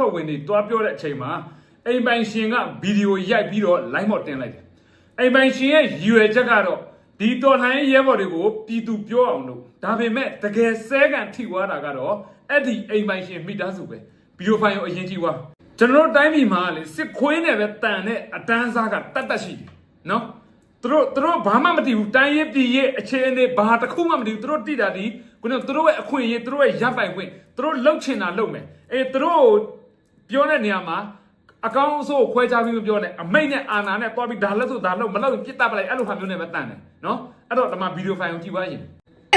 ဖွဲ့ဝင်တွေတွားပြောတဲ့အချိန်မှာအိမ်ပိုင်ရှင်ကဗီဒီယိုရိုက်ပြီးတော့ line မော့တင်လိုက်တယ်အိမ်ပိုင်ရှင်ရဲ့ရည်ရွယ်ချက်ကတော့ဒီတော်လှန်ရေးရဲဘော်တွေကိုပြည်သူပြောအောင်လို့ဒါပေမဲ့တကယ်ဆဲကန်ထိသွားတာကတော့အဲ့ဒီအိမ်ပိုင်ရှင်မိသားစုပဲဗီဒီယိုဖိုင်ကိုအရင်ကြည့်သွားကျွန်တော်တို့တိုင်းပြည်မှာလေစစ်ခွေးနဲ့ပဲတန်တဲ့အတန်းစားကတတ်တတ်ရှိတယ်နော်သူတို့သူတို့ဘာမှမတည်ဘူးတိုင်းရေးပြည်ရေးအခြေအနေဘာတစ်ခုမှမတည်ဘူးသူတို့တည်တာဒီခုနကသူတို့ရဲ့အခွင့်အရေးသူတို့ရဲ့ရပ်ပိုင်ခွင့်သူတို့လှုပ်ချင်တာလှုပ်မယ်အေးသူတို့ ပြောတဲ့နေရာမှာအကောင်းအဆိုးကိုခွဲခြားပြီးမပြောနဲ့အမိတ်နဲ့အာနာနဲ့တွားပြီးဒါလက်ဆိုဒါလှုပ်မလှုပ်ရင်ပြစ်တတ်ပလိုက်အဲ့လိုဟာမျိုးနဲ့ပဲတန်တယ်နော်အဲ့တော့ဒီမှာဗီဒီယိုဖိုင်ကိုကြည့်ပါရင်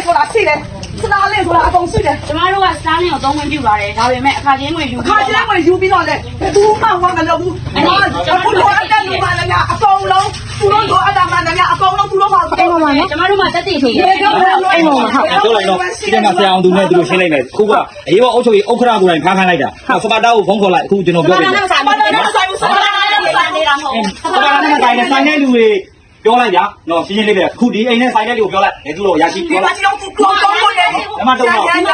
ဆိုတာရှိတယ် စတားလေးဆိုတာအကုန်ရှိတယ်ကျမတို့ကစတားလင်းကိုသုံးခွင့်ပြုပါတယ်ဒါပေမဲ့အခါချင်းငွေယူခါကျဲဝင်ယူပြီးတော့လေဘူးမှဝါမလုပ်ဘူးအခုလိုအပ်တဲ့လူမှလည်းများအကုန်လုံးသူတို့လိုအပ်တာမှလည်းများအကုန်လုံးသူတို့ပါအိမ်ပေါ်မှာနော်ကျမတို့ကတက်တည်သေးတယ်အိမ်ပေါ်မှာဟုတ်ပြောလိုက်တော့ဒီထဲမှာဆရာအောင်သူနဲ့သူတို့ရှင်းလိုက်မယ်ခုကအရေးပေါ်အုပ်ချုပ်ရေးဥက္ခရာကိုယ်တိုင်ဖမ်းခိုင်းလိုက်တာစပါတာကိုဖုန်းခေါ်လိုက်အခုကျွန်တော်ပြောပြတယ်ဘာမှမဆိုင်ဘူးဘာမှမဆိုင်ဘူးဘာမှမဆိုင်နေတာမဟုတ်စပါတာနဲ့ဆိုင်တဲ့ဆိုင်တဲ့လူတွေ ပြောလိုက်ကြနော်ရှင်းရှင်းလေးပဲခုဒီအိမ်နဲ့ဆိုင်တဲ့လူကိုပြောလိုက်ဘယ်သူတော့ရရှိဒီပြောမှာလိုက်ကျွန်တော်ကိုကောင်းကိုနေရရ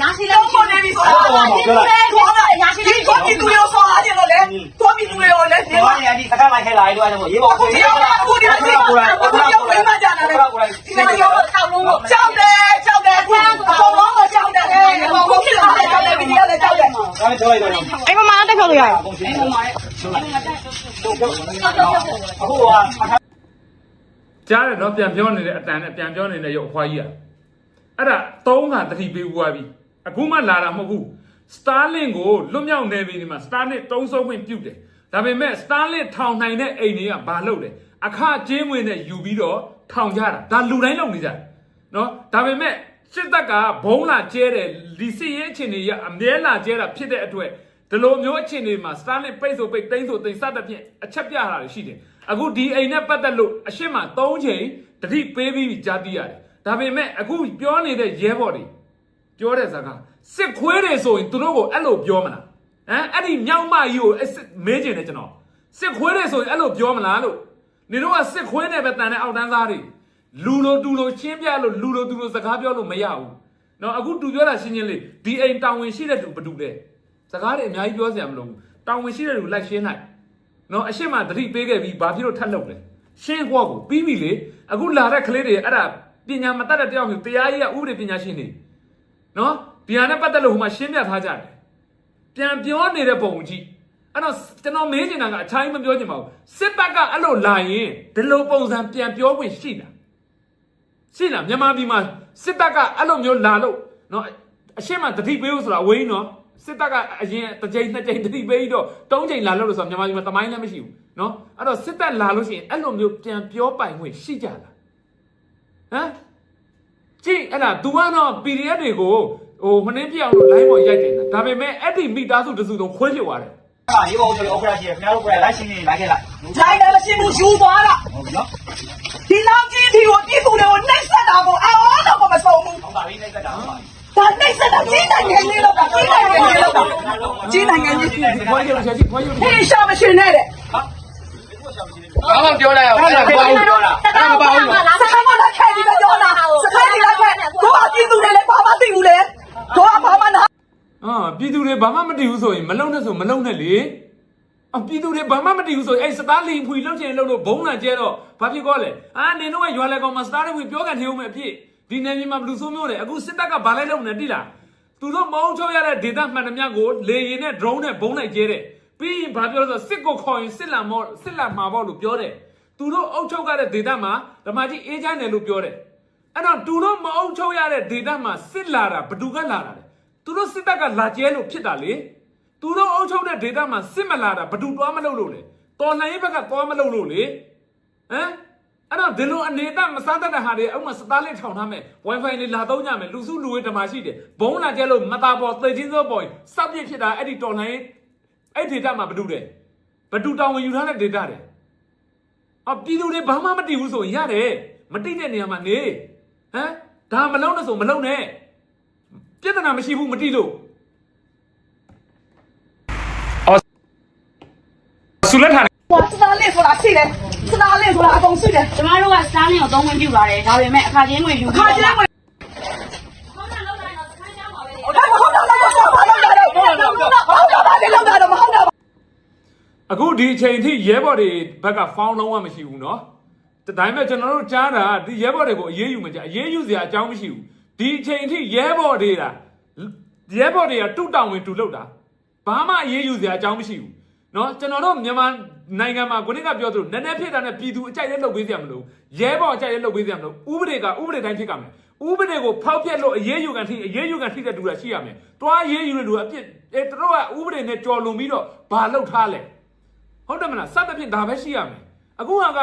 ရရှိလို့ကိုနေပြီဆိုတာရရှိဒီကိုဒီသူရောဆောအားတယ်လို့လေကိုဒီသူရောလေဒီမှာနေဒီစကားလိုက်ခဲလာလို့အဲ့ဒါရေးပေါ်အခုဒီရောအခုဒီရောကိုယ်တိုင်ကိုယ်တိုင်ကိုယ်တိုင်ကြတာလေဒီမှာရောတောက်လုံးလို့ကြောက်တယ်ကြောက်တယ်အခုအကုန်လုံးကိုကြောက်တယ်အခုဖြစ်လာတဲ့ကြောက်တယ်ဗီဒီယိုလည်းကြောက်တယ်ဒါနဲ့ပြောလိုက်တော့အိမ်မမတက်ခေါ်လို့ရတယ်အခုရှင်းအခုက ကြားတယ်နော်ပြန်ပြောနေတဲ့အတန်နဲ့ပြန်ပြောနေတဲ့ရုပ်အဖွားကြီးอ่ะအဲ့ဒါသုံးခါတတိပေးပွားပြီအခုမှလာတာမဟုတ်ဘူးစတာလင်ကိုလွတ်မြောက်နေပြီဒီမှာစတာလင်တုံးဆုံးခွင့်ပြုတ်တယ်ဒါပေမဲ့စတာလင်ထောင်နိုင်တဲ့အိမ်တွေကဘာလုပ်လဲအခကျင်းဝင်နဲ့ယူပြီးတော့ထောင်ကြတာဒါလူတိုင်းလုပ်နေကြတယ်နော်ဒါပေမဲ့စစ်တပ်ကဘုံလာကျဲတယ်လီစီရဲအခြေအနေရအမြဲလာကျဲတာဖြစ်တဲ့အတွက်ဒီလိုမျိုးအခြေအနေမှာစတာလင်ပိတ်ဆိုပိတ်သိမ်းဆိုသိမ်းစတဲ့ဖြင့်အချက်ပြတာတွေရှိတယ် အခုဒီအိမ်နဲ့ပတ်သက်လို့အရှိမ၃ချိန်တတိပေးပြီးကြားသိရတယ်ဒါပေမဲ့အခုပြောနေတဲ့ရဲဘော်တွေ ပြောတဲ့စကားစစ်ခွေးတွေဆိုရင်သူတို့ကိုအဲ့လိုပြောမလားဟမ်အဲ့ဒီမြောက်မကြီးကိုအဲ့စစ်မေးကျင်တယ်ကျွန်တော်စစ်ခွေးတွေဆိုရင်အဲ့လိုပြောမလားလို့နေတော့ကစစ်ခွေးနဲ့ပဲတန်တဲ့အောက်တန်းသားတွေလူလိုတူလိုရှင်းပြလို့လူလိုတူလိုစကားပြောလို့မရဘူးเนาะအခုတူပြောတာရှင်းချင်းလေးဒီအိမ်တောင်ဝင်ရှိတဲ့သူဘယ်သူလဲစကားတွေအများကြီးပြောစရာမလိုဘူးတောင်ဝင်ရှိတဲ့သူလိုက်ရှင်းလိုက် နော်အရှင်းမှသတိပေးခဲ့ပြီးဘာဖြစ်လို့ထတ်လုပ်လဲရှင်းကွက်ကိုပြီးပြီလေအခုလာတဲ့ကလေးတွေအဲ့ဒါပညာမတတ်တဲ့တယောက်မျိုးတရားကြီးကဥပဒေပညာရှင်တွေနော်ဒီဟာနဲ့ပတ်သက်လို့ဟိုမှာရှင်းပြထားကြတယ်ပြန်ပြောနေတဲ့ပုံကြီးအဲ့တော့ကျွန်တော်မေးချင်တာကအချိုင်းမပြောချင်ပါဘူးစစ်ဘက်ကအဲ့လိုလာရင်ဒီလိုပုံစံပြန်ပြောခွင့်ရှိလားရှိလားမြန်မာပြည်မှာစစ်ဘက်ကအဲ့လိုမျိုးလာလို့နော်အရှင်းမှတတိပေးလို့ဆိုတာဝိန်းနော် စစ်တပ်ကအရင်တစ်ကြိမ်နှစ်ကြိမ်တတိပေးတော့တုံးကြိမ်လာလို့လို့ဆိုတာမြန်မာပြည်မှာတမိုင်းလည်းမရှိဘူးနော်အဲ့တော့စစ်တပ်လာလို့ရှိရင်အဲ့လိုမျိုးပြန်ပြောပိုင်ခွင့်ရှိကြလားဟမ်ကြည့်အဲ့ဒါ तू ကတော့ PDF တွေကိုဟိုမနှင်းပြအောင်လို့ line ပေါ်ရိုက်တယ်ဒါပေမဲ့အဲ့ဒီမိသားစုတစုလုံးခွဲဖြစ်သွားတယ်ရေးပေါ်အုပ်ချုပ်ရေးဥက္ခရာရှိတယ်ခင်ဗျားတို့ကလိုက်ရှင်းနေလိုက်ခဲလိုက်လိုက်တယ်မရှိဘူးယူသွားတာဟုတ်ပြီနော်ဒီလောက်ကြီးဒီကိုပြည်သူတွေ ကိုနှိပ်စက်တာကိုအော်တော့မဆုံးဘူးဟုတ်ပါပြီလိုက်သက်တာဟုတ်ပါပြီဒါနှိပ်စက်တာကြီးနိုင်ငံကြီးလောက်တာကြီးနိုင်ငံကြီးလောက်တာကြီးနိုင်ငံကြီးကြီးခွဲရုပ်ရှာရှိခွဲရုပ်ဟင်းရှာမရှင်နဲ့တဲ့ဘာမှပြောလိုက်အောင်အဲ့ဒါဘာလို့ပြောတာစကားမလာစကားမလာခဲ့ဒီပြောတာစကားဒီလာခဲ့တို့အပြည်သူတွေလည်းဘာမှသိဘူးလေတို့ကဘာမှနာအာပြည်သူတွေဘာမှမတည်ဘူးဆိုရင်မလုံနဲ့ဆိုမလုံနဲ့လေအပြည်သူတွေဘာမှမတည်ဘူးဆိုရင်အဲ့စတားလီဖွေလှုပ်ချင်လှုပ်လို့ဘုံလာကျဲတော့ဘာဖြစ်ကောလဲအာနေတော့ရွာလဲကောင်မှာစတားလေးဖွေပြောကန်သေးဦးမယ်အဖြစ် ဒီနယ်မြေမှာဘလူးဆိုးမျိုးတယ်အခုစစ်တပ်ကဘာလဲလုပ်နေတိလားသူတို့မအောင်ချုပ်ရတဲ့ဒေတာမှန်သမျှကိုလေရင်နဲ့ drone နဲ့ဘုံလိုက်ကျဲတယ်ပြီးရင်ဘာပြောလဲဆိုစစ်ကိုခေါ်ရင်စစ်လာမောစစ်လာမှာပေါ့လို့ပြောတယ်သူတို့အုပ်ချုပ်ရတဲ့ဒေတာမှာဓမ္မကြီးအေးချမ်းတယ်လို့ပြောတယ်အဲ့တော့သူတို့မအုပ်ချုပ်ရတဲ့ဒေတာမှာစစ်လာတာဘယ်သူကလာတာလဲသူတို့စစ်တပ်ကလာကျဲလို့ဖြစ်တာလေသူတို့အုပ်ချုပ်တဲ့ဒေတာမှာစစ်မလာတာဘယ်သူတွားမလုပ်လို့လဲတော်လှန်ရေးဘက်ကတွားမလုပ်လို့လေဟမ် အဲ့တော့ဒီလိုအနေနဲ့မစားတတ်တဲ့ဟာတွေအောက်မှာစသားလေးထောင်ထားမယ် wifi လေးလာသုံးကြမယ်လူစုလူဝေးဓမ္မရှိတယ်ဘုံလာကျဲလို့မတာပေါ်သေချင်းစောပေါ်စောက်ပြစ်ဖြစ်တာအဲ့ဒီတော်လှန်ရေးအဲ့ဒေတာမှာဘယ်သူလဲဘယ်သူတောင်းဝင်ယူထားတဲ့ဒေတာတယ်အပြည်သူတွေဘာမှမတည်ဘူးဆိုရင်ရတယ်မတိတဲ့နေရာမှာနေဟမ်ဒါမလုံးနဲ့ဆိုမလုံးနဲ့ပြဿနာမရှိဘူးမတိလို့အော်ဆူလက်ထားဟိုစတားလေးဆိုတာရှိတယ် စတားလေးဆိုတာအကုန်ရှိတယ် ကျမတို့ကစတားလင်းကိုသုံးခွင့်ပြုပါတယ်ဒါပေမဲ့အခါချင်းငွေယူ ခါကျဲဝင် ဟုတ်တယ်လောက်တိုင်းတော့ခိုင်းကြပါပဲ ဟုတ်တယ်ဟုတ်တယ်ဟုတ်တယ်ဟုတ်တယ်ဟုတ်တယ်ဟုတ်တယ်ဟုတ်တယ်လောက်တာ အခုဒီအချိန်ထိရဲဘော်တွေဘက်ကဖောင်းလုံးဝမရှိဘူးเนาะဒါပေမဲ့ကျွန်တော်တို့ကြားတာဒီရဲဘော်တွေကိုအေးအေးယူမကြအေးအေးယူစရာအကြောင်းမရှိဘူးဒီအချိန်ထိရဲဘော်တွေလားရဲဘော်တွေကတူတောင်ဝင်တူလောက်တာဘာမှအေးအေးယူစရာအကြောင်းမရှိဘူး နော်ကျွန်တော်တို့မြန်မာနိုင်ငံမှာခုနကပြောသလိုနည်းနည်းဖြစ်တာနဲ့ပြည်သူအကြိုက်နဲ့လှုပ်ပေးစရာမလိုရဲဘော်အကြိုက်နဲ့လှုပ်ပေးစရာမလိုဥပဒေကဥပဒေတိုင်းဖြစ်ကမယ်ဥပဒေကိုဖောက်ပြက်လို့အရေးယူကန်ထိအရေးယူကန်ထိတဲ့လူတာရှိရမယ်။တွားအရေးယူတဲ့လူကအပြစ်အဲသူတို့ကဥပဒေနဲ့ကြော်လွန်ပြီးတော့ဘာလုပ်ထားလဲ။ဟုတ်တယ်မလားစသဖြင့်ဒါပဲရှိရမယ်။အခုကက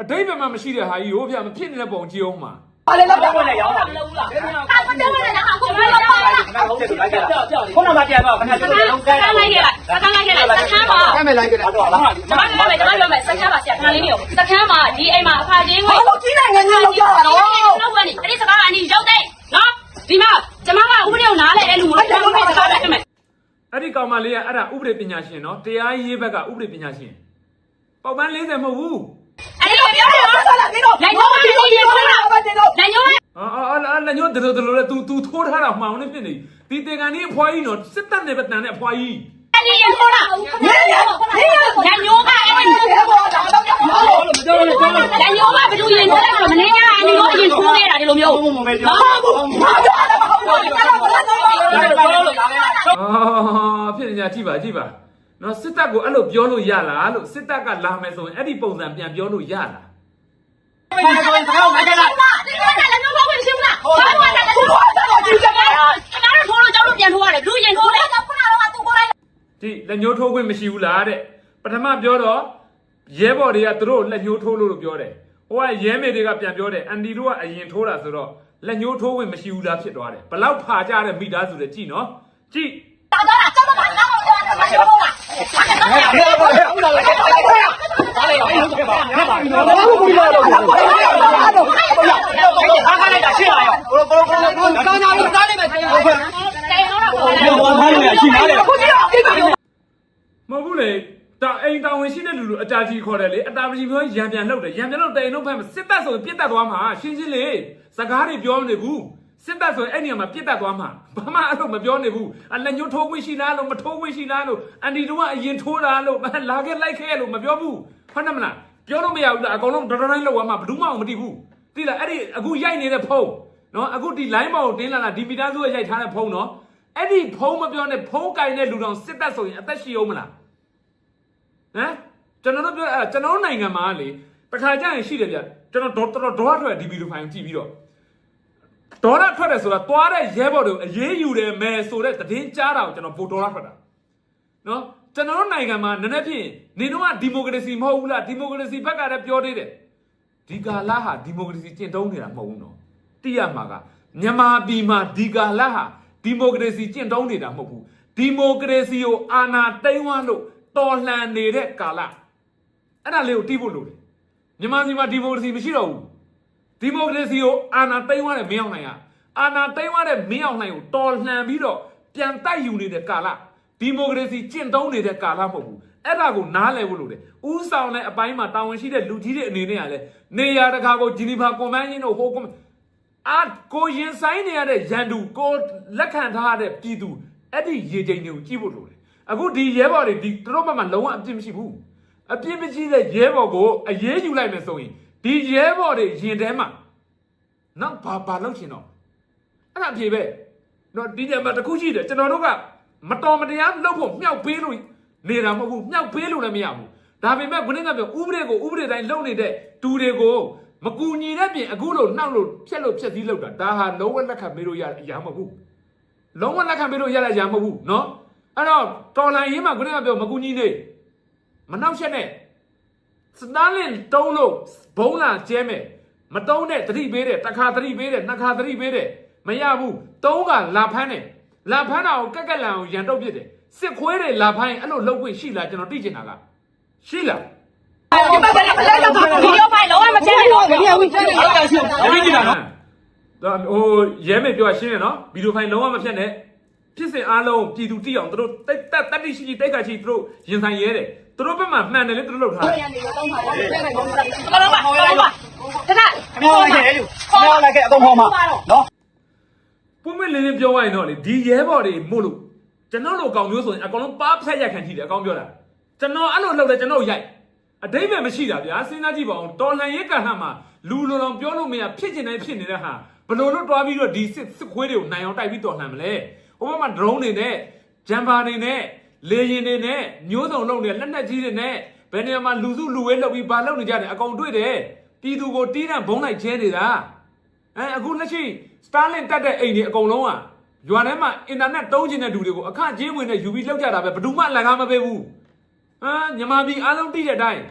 အတိတ်ဘယ်မှာမရှိတဲ့ဟာကြီးဟိုဗျာမဖြစ်နေတဲ့ပုံကြည့်အောင်မှာ။ ဘာလဲလောက်တာဝင်လေရောင်းတာဟာကိုတဲဝင်နေတာဟာကိုဘယ်လိုပါလဲခဏဟုတ်တယ်လိုက်ကြတာခုနကပြန်တော့ခဏကျွန်တော်လုံးစကန်းလိုက်ခဲ့လိုက်စကန်းလိုက်ခဲ့လိုက်စကန်းပါကမ်းမယ်လိုက်ကြတာတော့လားကျွန်မပြောမယ်ကျွန်မပြောမယ်စကန်းပါဆရာခဏလေးမျိုးစကန်းပါဒီအိမ်မှာအခါချင်းကိုဘာလို့ကြီးနိုင်ငံကြီးလောက်ကြတာတော့လောက်ကနေအဲ့ဒီစကားကအနီရောက်တဲ့နော်ဒီမှာကျွန်မကဥပဒေကိုနားလဲအဲ့လူကိုကျွန်တော်စကားပဲပြမယ်အဲ့ဒီကောင်မလေးကအဲ့ဒါဥပဒေပညာရှင်နော်တရားရေးဘက်ကဥပဒေပညာရှင်ပေါက်ပန်း40မဟုတ်ဘူး အဲ့ဒီလိုပြောတယ်နော်ဆက်လာပြီးတော့လိုက်တော့ဒီလိုရေခေါ်တာဘာတင်တော့လက်ညိုးအာအာအာလက်ညိုးဒလိုဒလိုလဲ तू तू ထိုးထားတာမှောင်နေဖြစ်နေဒီတေကန်ကြီးအဖွားကြီးနော်စစ်တပ်နဲ့ပဲတန်တဲ့အဖွားကြီးအဲ့ဒီရေခေါ်တာလက်ညိုးကအဲ့ဒီဒီဘောတော့တော့ပြောလို့ပြောလို့ပြောလို့လက်ညိုးကဘယ်လိုရင်ထိုးလိုက်တော့မနေညာအနီရောအရင်ထိုးခဲ့တာဒီလိုမျိုးဘုံဘုံပဲပြောဘာလို့ဘာပြောတာမဟုတ်ဘူးအဲ့ဒါဘာလို့တော့အာဖြစ်နေကြကြည့်ပါကြည့်ပါ နော်စစ်တပ်ကိုအဲ့လိုပြောလို့ရလားလို့စစ်တပ်ကလာမယ်ဆိုရင်အဲ့ဒီပုံစံပြန်ပြောလို့ရလားဘယ်လိုလဲတော့လိုက်ကြတာဒီကလည်းလက်ညိုးဖောက်ဝင်ရှင်းမလားဘာမှလည်းလက်ညိုးဖောက်တော့ကြည့်ကြပါလားကျွန်တော်တို့ထိုးလို့ကြောက်လို့ပြန်ထိုးရတယ်လူရင်ထိုးတယ်ခုနကတော့သူကိုလိုက်ဒီလက်ညှိုးထိုးခွင့်မရှိဘူးလားတဲ့ပထမပြောတော့ရဲဘော်တွေကသူတို့လက်ညှိုးထိုးလို့လို့ပြောတယ်ဟိုကရဲမေတွေကပြန်ပြောတယ်အန်ဒီတို့ကအရင်ထိုးတာဆိုတော့လက်ညှိုးထိုးခွင့်မရှိဘူးလားဖြစ်သွားတယ်ဘလောက်ဖာကြတဲ့မိသားစုတွေကြည့်နော်ကြည့်တာတော့ကျွန်တော်ကငါ့ကိုပြောတယ်မပြောဘူးလားဘာလဲရောင်းခဲ့ပါခဲ့ပါဘာလို့ ဘူးလို့ဘာလို့ဘာလို့ခါခါလိုက်တာရှင်းလာရောဘလိုဘလိုဘလိုကောင်းကြလို့တားနေမယ်ကျေဟုတ်ကဲ့တယ်တော့တော့ပြောသွားထားလို့ရရှိနားတယ်ခုကြီးတော့အိမ်မှာမဟုတ်ဘူးလေတာအိမ်တောင်ဝင်ရှိတဲ့လူလူအတားကြီးခေါ်တယ်လေအတားကြီးပြောရံပြန်လောက်တယ်ရံပြန်လောက်တိန်တော့ဖက်မစစ်တပ်ဆိုရင်ပြစ်တက်သွားမှာရှင်းရှင်းလေးစကားတွေပြောမနေဘူး စစ်တပ်ဆိုရင်အဲ့နေရာမှာပြစ်တက်သွားမှာဘာမှအဲ့လိုမပြောနေဘူးအလက်ညှိုးထိုးခွင့်ရှိလားလို့မထိုးခွင့်ရှိလားလို့အန်ဒီတို့ကအရင်ထိုးတာလို့လာခဲ့လိုက်ခဲ့လို့မပြောဘူးဟုတ်တယ်မလားပြောလို့မရဘူးလားအကုန်လုံးတော်တော်တိုင်းလောက်သွားမှာဘယ်သူမှမသိဘူးသိလားအဲ့ဒီအခုရိုက်နေတဲ့ဖုန်းနော်အခုဒီ line ပေါ်ကိုတင်းလာတာဒီမီတာစုရဲ့ရိုက်ထားတဲ့ဖုန်းနော်အဲ့ဒီဖုန်းမပြောနဲ့ဖုန်းကင်တဲ့လူတော်စစ်တပ်ဆိုရင်အသက်ရှိအောင်မလားဟမ်ကျွန်တော်တို့ပြောအဲကျွန်တော်တို့နိုင်ငံမှာလေတခါကျရင်ရှိတယ်ဗျကျွန်တော်တော်တော်ဒေါ်ထွက်ဒီဗီဒီယိုဖိုင်ကြည့်ပြီးတော့ ဒေါ်ရထွက်တယ်ဆိုတာသွားတဲ့ရဲဘော်တွေကိုအရေးယူတယ်မယ်ဆိုတဲ့သတင်းကြားတာကိုကျွန်တော်ပိုဒေါ်ရထွက်တာနော်ကျွန်တော်တို့နိုင်ငံမှာနည်းနည်းဖြင့်နေတော့ကဒီမိုကရေစီမဟုတ်ဘူးလားဒီမိုကရေစီဘက်ကလည်းပြောသေးတယ်ဒီကာလဟာဒီမိုကရေစီကျင့်သုံးနေတာမဟုတ်ဘူးနော်တိရမှာကမြန်မာပြည်မှာဒီကာလဟာဒီမိုကရေစီကျင့်သုံးနေတာမဟုတ်ဘူးဒီမိုကရေစီကိုအာဏာသိမ်းဝလို့တော်လှန်နေတဲ့ကာလအဲ့ဒါလေးကိုတီးဖို့လိုတယ်မြန်မာပြည်မှာဒီမိုကရေစီမရှိတော့ဘူး ဒီမိုကရေစီကိုအာဏာသိမ်းသွားတဲ့မင်းအောင်လှိုင်ကအာဏာသိမ်းသွားတဲ့မင်းအောင်လှိုင်ကိုတော်လှန်ပြီးတော့ပြန်တိုက်ယူနေတဲ့ကာလဒီမိုကရေစီကျင့်သုံးနေတဲ့ကာလမဟုတ်ဘူးအဲ့ဒါကိုနားလည်ဖို့လိုတယ်ဥဆောင်တဲ့အပိုင်းမှာတာဝန်ရှိတဲ့လူကြီးတွေအနေနဲ့ကလည်းနေရာတကာကိုဂျီနီဗာကွန်ဗန်းရှင်းတို့ဟိုကွန်အာကိုရင်ဆိုင်နေရတဲ့ရန်သူကိုလက်ခံထားရတဲ့ပြည်သူအဲ့ဒီရေချိန်တွေကိုကြည့်ဖို့လိုတယ်အခုဒီရဲဘော်တွေဒီသူတို့ဘက်မှာလုံးဝအပြစ်မရှိဘူးအပြစ်မကြီးတဲ့ရဲဘော်ကိုအရေးယူလိုက်မယ်ဆိုရင် ဒီရဲဘော်တွေရင်ထဲမှာနောက်ဘာဘာလုပ်ချင်တော့အဲ့ဒါအဖြေပဲတော့ဒီညမှာတစ်ခုရှိတယ်ကျွန်တော်တို့ကမတော်မတရားလုပ်ဖို့မြောက်ပေးလို့နေတာမဟုတ်ဘူးမြောက်ပေးလို့လည်းမရဘူးဒါပေမဲ့ခုနကပြောဥပဒေကိုဥပဒေတိုင်းလုပ်နေတဲ့တူတွေကိုမကူညီတဲ့ပြင်အခုလို့နှောက်လို့ဖြက်လို့ဖြက်စည်းလုပ်တာဒါဟာလုံးဝလက်ခံပေးလို့ရတဲ့အရာမဟုတ်ဘူးလုံးဝလက်ခံပေးလို့ရတဲ့အရာမဟုတ်ဘူးเนาะအဲ့တော့တော်လိုင်းရေးမှာခုနကပြောမကူညီနေ မနှောက်ရက်နဲ့စတားလင်တုံးလို့ ဘုံလာကျဲမယ်မတုံးနဲ့တတိပေးတယ်တစ်ခါတတိပေးတယ်နှစ်ခါတတိပေးတယ်မရဘူးတုံးကလာဖမ်းတယ်လာဖမ်းတာကိုကက်ကက်လန်ကိုရန်တုတ်ပစ်တယ်စစ်ခွေးတွေလာဖမ်းရင်အဲ့လိုလုပ်ခွင့်ရှိလားကျွန်တော်သိချင်တာကရှိလားဒီမှာလည်းမလဲတော့ဘူးဗီဒီယိုဖိုင်လုံးဝမချဲနဲ့တော့ဒီကဝင်ချင်တယ်ဟုတ်ကဲ့ရှင်အရင်ကြည့်တာနော်တော့ဟိုရဲမေပြောရှင်းတယ်နော်ဗီဒီယိုဖိုင်လုံးဝမဖြတ်နဲ့ ဖြစ်စဉ်အားလုံးပြည်သူတိအောင်သူတို့တက်တက်တတိရှိရှိတိတ်ခါရှိသူတို့ရင်ဆိုင်ရဲတယ်သူတို့ဘက်မှာမှန်တယ်လေသူတို့လုပ်ထားတယ်တော်တော့ပါတော်တော့ပါတခါခမောလိုက်ခဲ့လူခမောလိုက်ခဲ့အကုန်ဟောမှာနော်ပွင့်ပွင့်လင်းလင်းပြောရရင်တော့လေဒီရဲဘော်တွေမို့လို့ကျွန်တော်လိုကောင်မျိုးဆိုရင်အကောင်လုံးပါဖြတ်ရက်ခံကြည့်တယ်အကောင်ပြောတာကျွန်တော်အဲ့လိုလုပ်တယ်ကျွန်တော်ရိုက်အတိတ်ပဲမရှိတာဗျာစဉ်းစားကြည့်ပါဦးတော်လှန်ရေးကဏ္ဍမှာလူလိုလောင်ပြောလို့မရဖြစ်ကျင်တိုင်းဖြစ်နေတဲ့ဟာဘယ်လိုလုပ်တွားပြီးတော့ဒီစစ်စစ်ခွေးတွေကိုနိုင်အောင်တိုက်ပြီးတော်လှန်မလဲ ဥပမာ drone တွေနဲ့ဂျမ်ပါတွေနဲ့လေရင်တွေနဲ့မျိုးစုံလုံးတွေလက်နက်ကြီးတွေနဲ့ဘယ်နေရာမှာလူစုလူဝဲလုပ်ပြီးဘာလုပ်နေကြတယ်အကုန်တွေ့တယ်ပြည်သူကိုတီးတန့်ဘုံလိုက်ချဲနေတာအဲအခုလက်ရှိ Starlink တက်တဲ့အိမ်တွေအကုန်လုံးอ่ะရွာထဲမှာအင်တာနက်သုံးချင်တဲ့လူတွေကိုအခကြေးငွေနဲ့ယူပြီးလောက်ကြတာပဲဘယ်သူမှလက်ကားမပေးဘူးဟာမြန်မာပြည်အားလုံးတိတဲ့အတိုင်း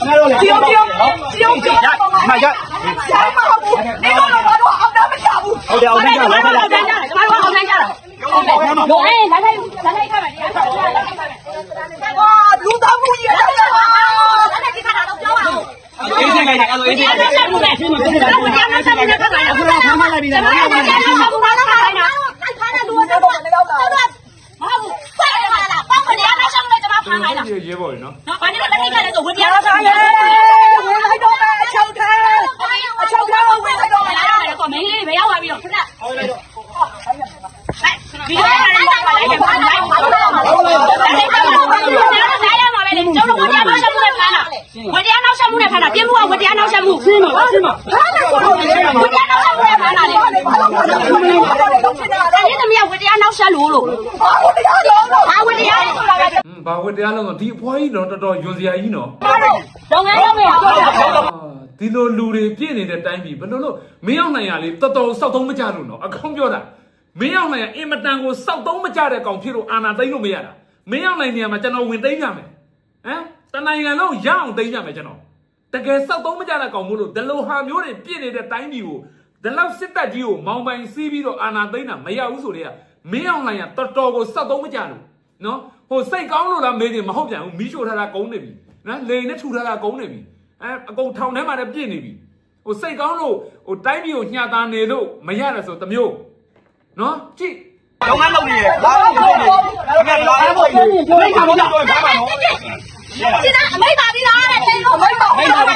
ပြောပြောပြောပြောပြောမရရမဟုတ်ဘူးနေတော့တော့အောင်တာမရဘူးဟုတ်တယ်အောင်တာမရဘူး လိုအေးလာလိုက်လာလိုက်ခါမယ်ဟာလူသားမှုကြီးလာလိုက်ဟာလာလိုက်ဒီခါတော့ကြောက်ပါဦးအေးစိတ်လိုက်တာအဲ့လိုအေးစိတ်လိုက်တာဘုရားရှင်ကိုပြန်လာပြန်လာပြန်လာပြန်လာဘုရားဆောင်းမလိုက်ပြီလားဘာမှမဖြစ်ဘူးဘုရားတော့မလိုက်နော်အဲ့ခါတော့လူသားတော့မရောက်တာဟာဘူးပတ်ရပါလားပေါ့ကနေအားဆောင်လိုက်ကြပါဖမ်းလိုက်လားရေပေါ်နော်ဘာလို့လက်ထိတ်ကလည်းဆိုဝင်ပြတော့ဆောင်းရဲဝင်လိုက်တော့အချောက်ထဲအချောက်ထဲဝင်လိုက်တော့မလားတော့မင်းလေးပဲရောက်လာပြီတော့ခဏဟုတ်လိုက်တော့ ဒီလိုနဲ့လိုက်ပါလိုက်ပါလိုက်ပါလိုက်ပါလိုက်ပါကျွန်တော်ဝတရားနောက်ဆက်မှုနဲ့ဖမ်းတာဝတရားနောက်ဆက်မှုနဲ့ဖမ်းတာပြမှုကဝတရားနောက်ဆက်မှုရှင်းပါရှင်းပါဟာလားဝတရားနောက်ဆက်မှုနဲ့ဖမ်းတာလေအဲ့ဒီသမီးကဝတရားနောက်ဆက်လို့လို့ဘာဝတရားလို့ဘာဝတရားလို့ဆိုတာကဘာဝတရားလို့ဆိုဒီအဖွားကြီးတော့တော်တော်ယွန်စရာကြီးနော်လုပ်ငန်းလုပ်နေတာဒီလိုလူတွေပြည့်နေတဲ့တိုင်းပြည်ဘယ်လိုလို့မင်းအောင်နိုင်ရလေတော်တော်စောက်သုံးမကြလို့နော်အကောင်းပြောတာ မင်းအောင်နိုင်ရအင်မတန်ကိုစောက်သုံးမကြတဲ့ကောင်ဖြစ်လို့အာနာသိမ့်လို့မရတာမင်းအောင်နိုင်နေရာမှာကျွန်တော်ဝင်သိမ့်ကြမယ်ဟမ်တနိုင်ငံလုံးရအောင်သိမ့်ကြမယ်ကျွန်တော်တကယ်စောက်သုံးမကြတဲ့ကောင်မို့လို့ဒီလိုဟာမျိုးတွေပြည့်နေတဲ့တိုင်းပြည်ကိုဒီလောက်စစ်တပ်ကြီးကိုမောင်းပိုင်စီးပြီးတော့အာနာသိမ့်တာမရဘူးဆိုတဲ့ကမင်းအောင်နိုင်ရတော်တော်ကိုစောက်သုံးမကြလို့နော်ဟိုစိတ်ကောင်းလို့လားမေးတယ်မဟုတ်ပြန်ဘူးမီးရှို့ထားတာကုန်းနေပြီနော်လေနဲ့ထူထားတာကုန်းနေပြီအဲအကုန်ထောင်ထဲမှာလည်းပြည့်နေပြီဟိုစိတ်ကောင်းလို့ဟိုတိုင်းပြည်ကိုညှာသားနေလို့မရရဆိုတမျိုး နော်ကြည့်လောကလုံးနေရဘာလို့လုပ်နေအမေလာလို့နေမိတ်ကမတော့ဘာမှမဟုတ်现在没打的啦，这个没打，没打的。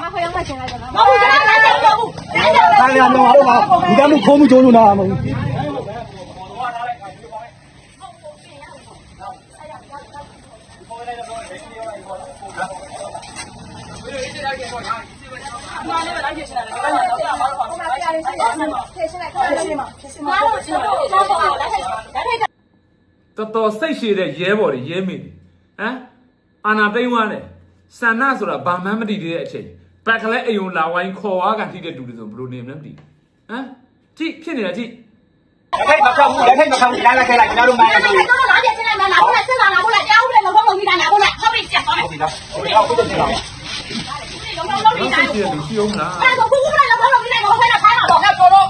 妈回家快起来了。妈回家来，来来来，来来来。咱俩弄好了吗？你咱们科目就弄哪门？ လို့မိတ်ပါမိပါပြီးတော့လုံးနဲ့မဟုတ်ဘူးကျွန်တော်လည်းမဟုတ်ဘူးဆိုင်ရတော့ဟုတ်ပါဒီကမှုခိုးမှုကြိုးလို့နာမဟုတ်ဘာလို့ကျွန်တော်တော့တော့လက်ထိတ်လက်ထိတ်တော်တော်စိတ်ရှည်တဲ့ရဲဘော်တွေရဲမိတွေဟမ်အာနာသိမ့်သွားတယ်ဆန္ဒဆိုတာဘာမှမတည်သေးတဲ့အချိန်ဘက်ကလေးအိမ်ုံလာဝိုင်းခေါ်ဝါကန်ထိတဲ့တူတွေဆိုဘယ်လိုနေမလဲမသိဟမ်ကြည့်ဖြစ်နေတာကြည့်လက်ထိတ်မဖောက်ဘူးလက်ထိတ်မဖောက်ဘူးလာလာခဲလိုက်ကျွန်တော်တို့မှန်းရအဲ့ပြီဒါတော့လာပြချင်းလိုက်မှာလာဖို့လက်ဆက်လာလာဖို့လက်တရားဥပဒေမဟုတ်ဘူးမိတာလာဖို့လက်ဟုတ်ပြီချက်သွားမယ်ဟုတ်ပြီလားဟုတ်ပြီဟုတ်ပြီတော့ လုပ်နေတိုင်းကိုရှိအောင်လားအဲ့ဒါကိုခုခုလိုက်လောက်တော့ဒီတိုင်းကိုဖဲတာခိုင်းတာတော့ငါပြောတော့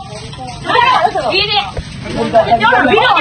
ဒီနေ့ပြောတော့ပြီးတော့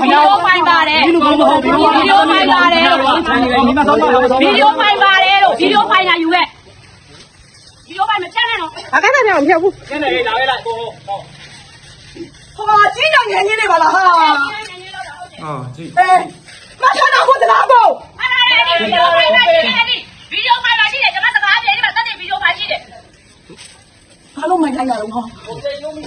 ဗီဗျားဒီယိုဖိုင်ပါတယ်ဒီလူကောင်းမဟုတ်ဘူးဗီဒီယိုဖိုင်ပါတယ်လို့ဒီမှာတော့တော့တော့ဗီဒီယိုဖိုင်ပါတယ်လို့ဗီဒီယိုဖိုင်လာယူခဲ့ဗီဒီယိုဖိုင်မချက်နဲ့နော်အခက်အခဲမဖြစ်ဘူးကျင်းနေလာလိုက်ကိုဟောကြီးကြောင်ငယ်ကြီးနေပါလားဟာအာကြည့်အဲမဆန္ဒဘူးတလားကိုအဲ့ဒါလေဗီဒီယိုဖိုင်ပါရှိတယ်အဲ့ဒီဗီဒီယိုဖိုင်ပါရှိတယ်ကျွန်မစကားပြေဒီမှာတက်တဲ့ဗီဒီယိုဖိုင်ရှိတယ် ဘာလို့မိုက်လိုက်ရအောင်ဟောဟမ်ဘာလို့မို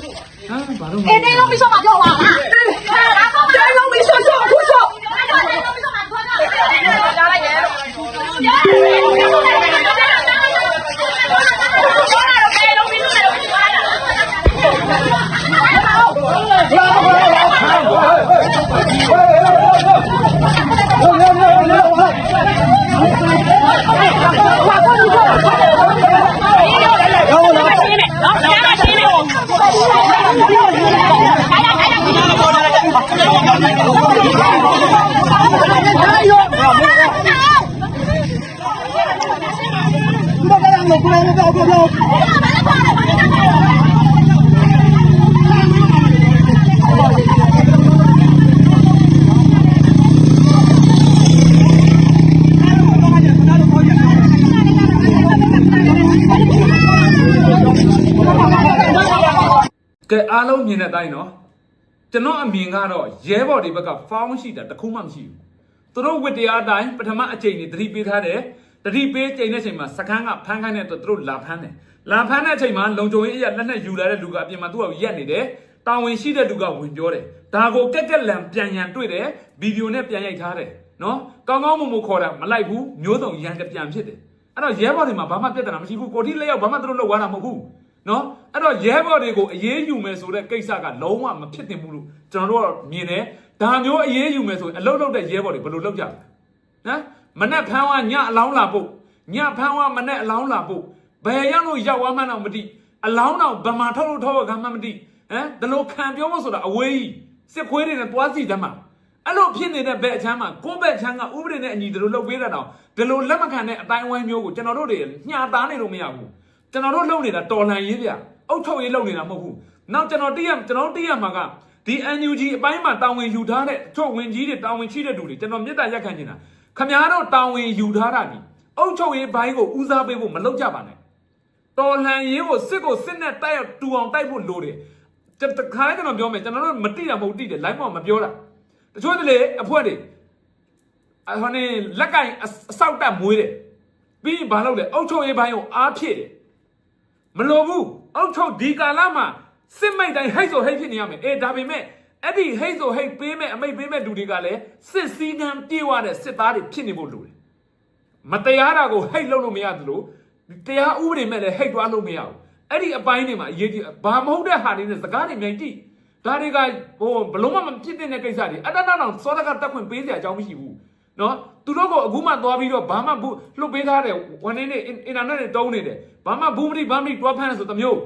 အေးက်နေလုံးပြီးဆုံးမှာပြောပါလားဒါတော့မလုံးပြီးဆုံးဆုံးအခုဆုံး ဒါတော့မလုံးပြီးဆုံးမှာပြောတာ ကိုယ်လည်းတော့ကိုယ်လည်းကဲအားလုံးမြင်တဲ့အတိုင်းနော်ကျွန်တော်အမြင်ကတော့ရဲဘော်တွေဘက်ကဖောင်းရှိတာတခုမှမရှိဘူးသူတို့ဝစ်တရားအတိုင်းပထမအချိန်တွေသတိပေးထားတယ် တတိပေးချိန်တဲ့အချိန်မှာစကန်းကဖမ်းခိုင်းတဲ့အတွက်သူတို့လာဖမ်းတယ်လာဖမ်းတဲ့အချိန်မှာလုံခြုံရေးအရာလက်နဲ့ယူလာတဲ့လူကအပြင်မှာသူ့ကိုရက်နေတယ်တာဝန်ရှိတဲ့လူကဝင်ပြောတယ်ဒါကိုကက်ကက်လန်ပြန်ရန်တွေ့တယ်ဗီဒီယိုနဲ့ပြန်ရိုက်ထားတယ်နော်ကောင်းကောင်းမွန်မွန်ခေါ်တာမလိုက်ဘူးမျိုးစုံရန်ကပြန်ဖြစ်တယ်အဲ့တော့ရဲဘော်တွေမှာဘာမှပြဿနာမရှိဘူးကိုတိလက်ရောက်ဘာမှသူတို့လုပ်သွားတာမဟုတ်ဘူးနော်အဲ့တော့ရဲဘော်တွေကိုအေးအေးယူမယ်ဆိုတဲ့ကိစ္စကလုံးဝမဖြစ်တင်ဘူးလို့ကျွန်တော်တို့ကမြင်တယ်ဒါမျိုးအေးအေးယူမယ်ဆိုရင်အလုတ်လုတ်တဲ့ရဲဘော်တွေဘယ်လိုလုပ်ကြလဲနော် မနဲ့ဖမ်းဝါညအလောင်းလာဖို့ညဖမ်းဝါမနဲ့အလောင်းလာဖို့ဘယ်ရောက်လို့ရောက်သွားမှန်းတော့မသိအလောင်းတော့ဗမာထုတ်လို့ထုတ်ရခံမှမသိဟမ်ဒီလိုခံပြောဖို့ဆိုတာအဝေးကြီးစစ်ခွေးတွေနဲ့တွားစီတတ်မှာအဲ့လိုဖြစ်နေတဲ့ဘက်အချမ်းမှာကိုယ့်ဘက်ချမ်းကဥပဒေနဲ့အညီဒီလိုလုပ်ပေးတာတော့ဒီလိုလက်မခံတဲ့အတိုင်းအဝိုင်းမျိုးကိုကျွန်တော်တို့တွေညှာသားနေလို့မရဘူးကျွန်တော်တို့လုပ်နေတာတော်လှန်ရေးဗျအုတ်ထုတ်ရေးလုပ်နေတာမဟုတ်ဘူးနောက်ကျွန်တော်တည့်ရကျွန်တော်တည့်ရမှာကဒီ NUG အပိုင်းမှာတာဝန်ယူထားတဲ့ချုပ်ဝင်ကြီးတွေတာဝန်ရှိတဲ့သူတွေကျွန်တော်မြစ်တာရက်ခံနေတာ ခမားတို့တာဝန်ယူထားတာဒီအုတ်ချုပ်ရေးဘိုင်းကိုဦးစားပေးဖို့မလုပ်ကြပါနဲ့တော်လှန်ရေးကိုစစ်ကိုစစ်နဲ့တိုက်ရတူအောင်တိုက်ဖို့လိုတယ်တခါကျွန်တော်ပြောမယ်ကျွန်တော်တို့မတိတာမဟုတ်တိတယ် live ပေါ်မှာပြောတာတချို့တလေအဖွဲတွေအဟိုနေလက်ကင်အဆောက်တက်မွေးတယ်ပြီးရင်ဘာလုပ်လဲအုတ်ချုပ်ရေးဘိုင်းကိုအားဖြည့်တယ်မလိုဘူးအောက်ချုပ်ဒီကာလမှာစစ်မိတ်တိုင်းဟိတ်ဆိုဟိတ်ဖြစ်နေရမယ်အေးဒါပေမဲ့ အဲ့ဒီဟိတ်ဆိုဟိတ်ပေးမဲ့အမိတ်ပေးမဲ့လူတွေကလည်းစစ်စည်းကမ်းပြေဝတဲ့စစ်သားတွေဖြစ်နေဖို့လိုတယ်မတရားတာကိုဟိတ်လုပ်လို့မရသလိုတရားဥပဒေမဲ့လည်းဟိတ်သွားလို့မရဘူးအဲ့ဒီအပိုင်းတွေမှာအရေးကြီးဘာမဟုတ်တဲ့ဟာတွေနဲ့စကားတွေမြိုင်တိဒါတွေကဟိုဘလုံးမမဖြစ်တဲ့ကိစ္စတွေအတ္တနာတော့စောတကတက်ခွင့်ပေးစရာအကြောင်းမရှိဘူးနော်သူတို့ကအခုမှသွားပြီးတော့ဘာမှဘူးလွတ်ပေးထားတယ်ဝန်နေနေအင်တာနက်နဲ့တုံးနေတယ်ဘာမှဘူးမတိဘာမတိတွားဖမ်းတယ်ဆိုတမျိုး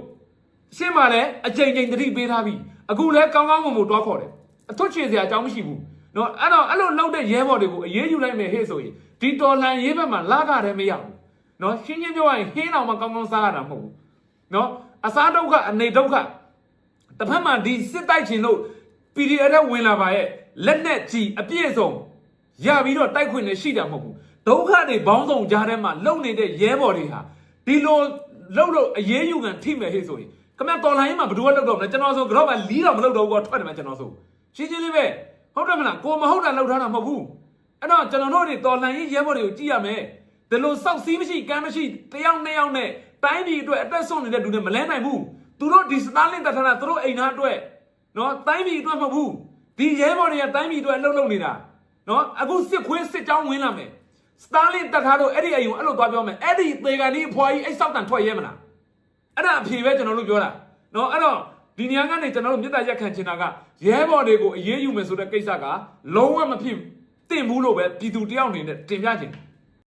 ရှင်းပါလေအချိန်ချင်းတတိပေးထားပြီ အခုလဲကောင်းကောင်းမွန်မွန်တွားခေါ်တယ်အထွတ်ချေစရာအကြောင်းမရှိဘူးနော်အဲ့တော့အဲ့လိုလောက်တဲ့ရဲဘော်တွေကိုအေးအေးယူလိုက်မယ်ဟဲ့ဆိုရင်ဒီတော်လန်ရေးဘက်မှာလာကြတယ်မရဘူးနော်ရှင်းရှင်းပြောရရင်ဟင်းတော်မှကောင်းကောင်းစားရတာမဟုတ်ဘူးနော်အစားဒုက္ခအနေဒုက္ခတစ်ဖက်မှာဒီစစ်တိုက်ခြင်းလို့ PDF ထဲဝင်လာပါရဲ့လက်နဲ့ကြီးအပြည့်စုံရပြီးတော့တိုက်ခွင့်နဲ့ရှိတာမဟုတ်ဘူးဒုက္ခတွေဘောင်းဆောင်ကြားထဲမှာလုံနေတဲ့ရဲဘော်တွေဟာဒီလိုလုံလို့အရေးယူကန်ထိမယ်ဟဲ့ဆိုရင် ခမတော်လိုင်းမှာဘယ်သူကလောက်တော့မလဲကျွန်တော်ဆိုကတော့လီးတော့မလောက်တော့ဘူးကွာထွက်တယ်မှာကျွန်တော်ဆိုရှင်းရှင်းလေးပဲဟုတ်တယ်မလားကိုမဟုတ်တာလောက်ထားတာမဟုတ်ဘူးအဲ့တော့ကျွန်တော်တို့တွေတော်လိုင်းရေးရဲဘော်တွေကိုကြည့်ရမယ်ဒီလိုစောက်စီးမရှိကမ်းမရှိတယောက်နှစ်ယောက်နဲ့တိုင်းပြည်အတွက်အသက်ဆုံးနေတဲ့လူတွေမလဲနိုင်ဘူးသူတို့ဒီစတာလင်တထနာသူတို့အိမ်သားအတွက်နော်တိုင်းပြည်အတွက်မဟုတ်ဘူးဒီရဲဘော်တွေကတိုင်းပြည်အတွက်အလုပ်လုပ်နေတာနော်အခုစစ်ခွေးစစ်ကြောင်းဝင်လာမယ်စတာလင်တက်ထားတော့အဲ့ဒီအယုံအဲ့လိုသွားပြောမယ်အဲ့ဒီသေကန်ဒီအဖွာကြီးအဲ့ဆောက်တန်ထွက်ရဲမလား အဲ့ဒါအဖြေပဲကျွန်တော်တို့ပြောတာနော်အဲ့တော့ဒီနေရာကနေကျွန်တော်တို့မြေတားရက်ခံချင်တာကရဲဘော်တွေကိုအရေးယူမယ်ဆိုတဲ့ကိစ္စကလုံးဝမဖြစ်သင့်ဘူးလို့ပဲပြည်သူတယောက်အနေနဲ့တင်ပြချင်တယ်